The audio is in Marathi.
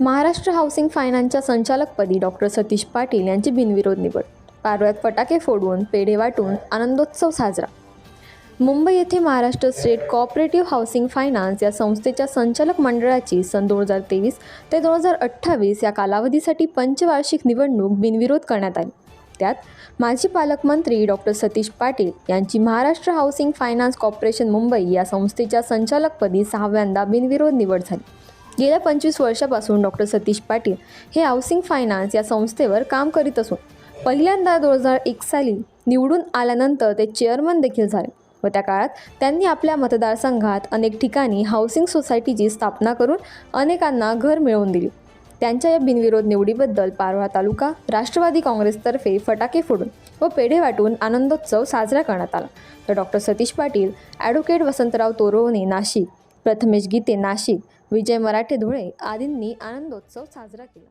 महाराष्ट्र हाऊसिंग फायनान्सच्या संचालकपदी डॉक्टर सतीश पाटील यांची बिनविरोध निवड. पारव्यात फटाके फोडून पेढे वाटून आनंदोत्सव साजरा. मुंबई येथे Maharashtra state cooperative housing finance या संस्थेच्या संचालक मंडळाची सन दोन हजार तेवीस ते दोन हजार अठ्ठावीस या कालावधीसाठी पंचवार्षिक निवडणूक बिनविरोध करण्यात आली. त्यात माजी पालकमंत्री डॉक्टर सतीश पाटील यांची Maharashtra housing finance corporation Mumbai या संस्थेच्या संचालकपदी सहाव्यांदा बिनविरोध निवड झाली. गेल्या पंचवीस वर्षापासून डॉक्टर सतीश पाटील हे हाऊसिंग फायनान्स या संस्थेवर काम करीत असून पहिल्यांदा दोन हजार एक साली निवडून आल्यानंतर ते चेअरमन देखील झाले व त्या काळात त्यांनी आपल्या मतदारसंघात अनेक ठिकाणी हाऊसिंग सोसायटीची स्थापना करून अनेकांना घर मिळवून दिली. त्यांच्या या बिनविरोध निवडीबद्दल पारोळा तालुका राष्ट्रवादी काँग्रेसतर्फे फटाके फोडून व पेढे वाटून आनंदोत्सव साजरा करण्यात आला. तर डॉक्टर सतीश पाटील ॲडव्होकेट वसंतराव तोरवणे नाशिक. प्रथमेश गीते नाशिक विजय मराठे धुळे आदींनी आनंदोत्सव साजरा केला.